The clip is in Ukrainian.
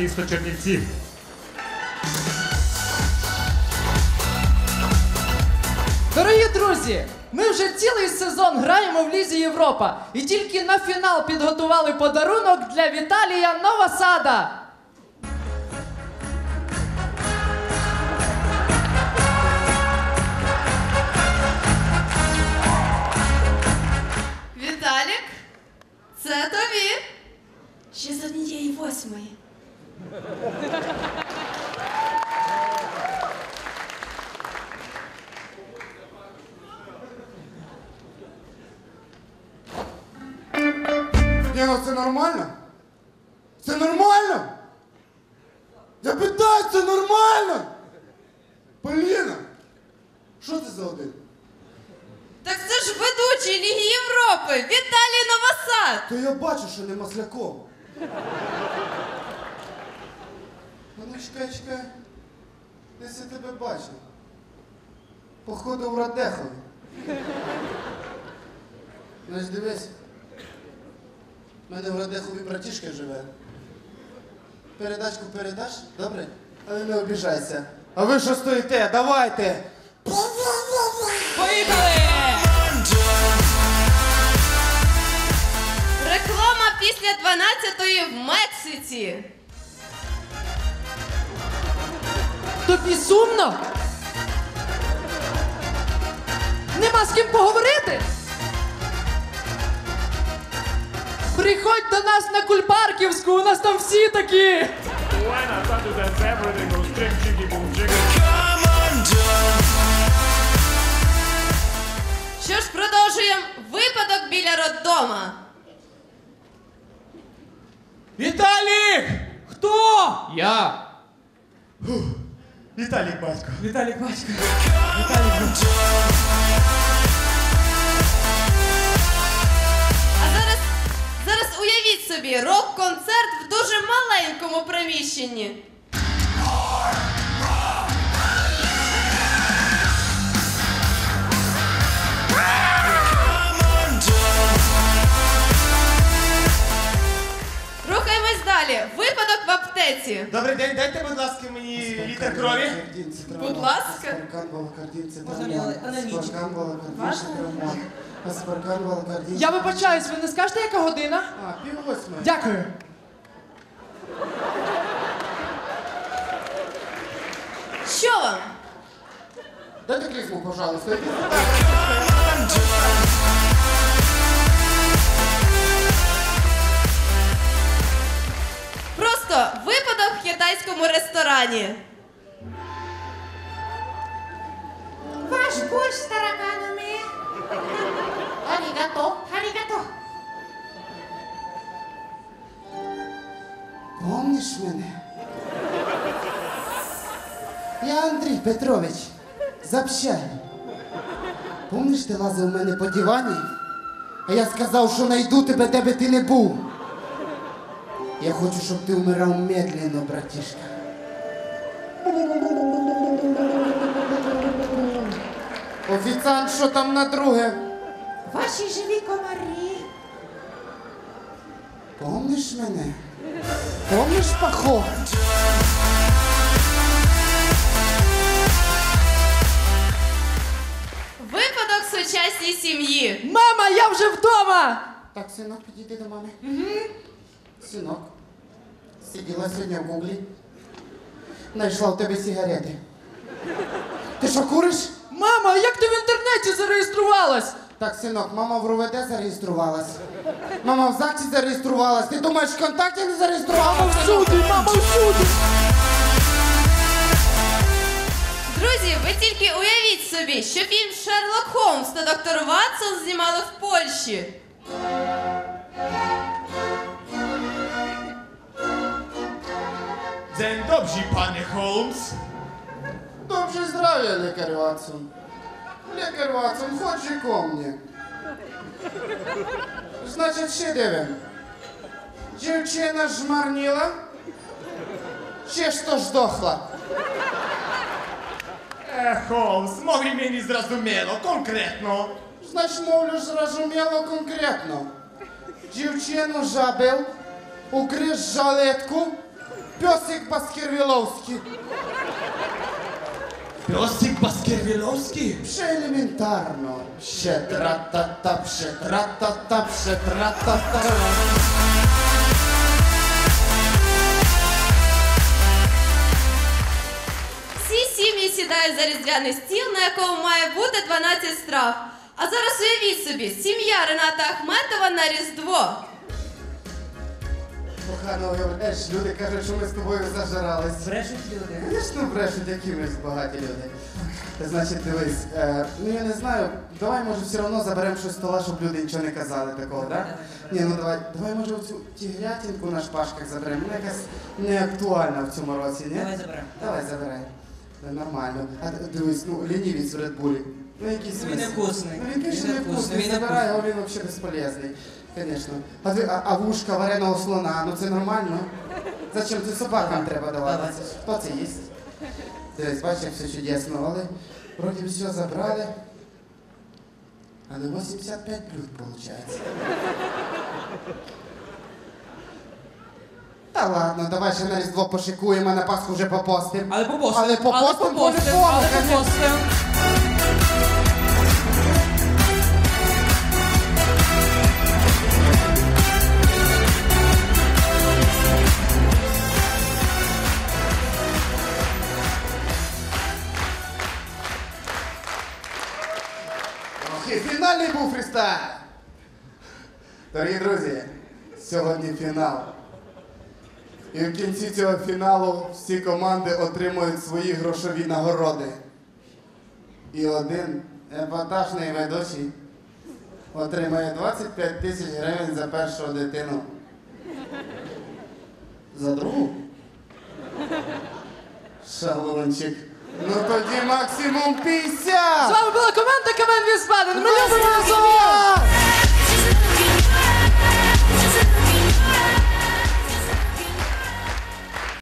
місто Чернівці. Дорогі друзі, ми вже цілий сезон граємо в Лізі Європа і тільки на фінал підготували подарунок для Віталія Новосада. Віталік, це тобі. Ще з однієї восьмої. Ні, ну це нормально? Це нормально? Я питаю, це нормально? Поліна, що це за один? Так це ж ведучий Ліги Європи, Віталій Новосад. То я бачу, що не Масляков. Ну чекай, чекай. Десь я тебе бачив. Походу в Радехові. Значить, дивись. У мене в Радехові братішка живе. Передачку передаш, добре? Але не обіжайся. А ви що стоїте? Давайте! Поїхали! Реклама після 12-ї в Мексиці. Тобі сумно? Нема з ким поговорити? Приходь до нас на Кульпарківську, у нас там всі такі. Що ж, продовжуємо випадок біля роддома. Віталік! Хто? Я. Віталік батько. Віталік батько. А зараз, зараз уявіть собі рок-концерт в дуже маленькому приміщенні. Рухаємось далі. Випадок аптеці. Добрий день, дайте, будь ласка, мені літр крові. Будь ласка. Я вибачаюсь, ви не скажете, яка година? А, пів восьмої. Дякую. Що вам? Дайте клізму, пожалуйста. В ресторані. Ваш борщ з тараканами. Арігато, арігато. Помніш мене? Я Андрій Петрович. Запщай. Помніш, ти лазив у мене по дивані? А я сказав, що найду тебе, де би ти не був. Я хочу, щоб ти вмирав медленно, братішка. Офіціант, що там на друге? Ваші живі комарі. Помниш мене? Помниш пахо? Випадок сучасній сім'ї. Мама, я вже вдома! Так, синок, підійди до мами. Угу. Синок, сиділа сьогодні в гуглі. Знайшла в тебе сигарети. Ти що куриш? Мама, як ти в інтернеті зареєструвалась? Так, синок, мама в РУВД зареєструвалась. Мама в ЗАГСі зареєструвалась. Ти думаєш, ВКонтакті не зареєструвалась? Всюди, мама, всюди! Друзі, ви тільки уявіть собі, що фільм Шерлок Холмс та доктор Ватсон знімали в Польщі. День добрий, пане Холмс. Добре здравия, лікар Ватсон. Лікар Ватсон, ходжи ко мне. Значить, ще дивим. Дівчина жмарніла, чи ж то здохла? Е, Холмс, mogli мені зрозуміло, конкретно. Значить, мовлю, зрозуміло конкретно. Дівчину жабив, укрив жалетку Пьосик Баскервіловський. Пьосик Баскервіловський? Ще елементарно. Ще тра-та-та, ще тра-та-та, ще тра-та-та. Всі сім'ї сідають за різдвяний стіл, на якому має бути 12 страв. А зараз уявіть собі, сім'я Рената Ахметова на Різдво. Кохано, уявляєш, люди кажуть, що ми з тобою зажирались. Брешуть люди. Звісно, брешуть, які ми багаті люди. Значить, дивись, е, ну я не знаю, давай може все одно заберемо щось з стола, щоб люди нічого не казали такого, так? Ні, ну давай, давай може оцю тігрятинку на шпажках заберемо. Вона якась не актуальна в цьому році, ні? Давай заберемо. Давай забирай. Нормально. А дивись, ну лінівець в Bull. Ну якийсь Ну, він? Ну він більше не вкусний, він його він взагалі безполезний. Звісно. А, ти- а, а вушка вареного слона, ну це нормально? Зачем це собакам треба давати? Хто це їсть? Дивись, бачиш, все чудесно, але вроді все забрали. Але 85 блюд виходить. Та ладно, давай ще на Різдво пошикуємо, а на Пасху вже попостимо. Але попостим. Але попостим попостим, по-любому, але конечно. Ох, фінальний був фрістайл. Дорогі друзі, сьогодні фінал. І в кінці цього фіналу всі команди отримують свої грошові нагороди. І один епатажний ведучий отримає 25 тисяч гривень за першу дитину. За другу? Шалунчик. Ну тоді максимум 50! З вами була команда КВН Візбаден. Ми любимо вас!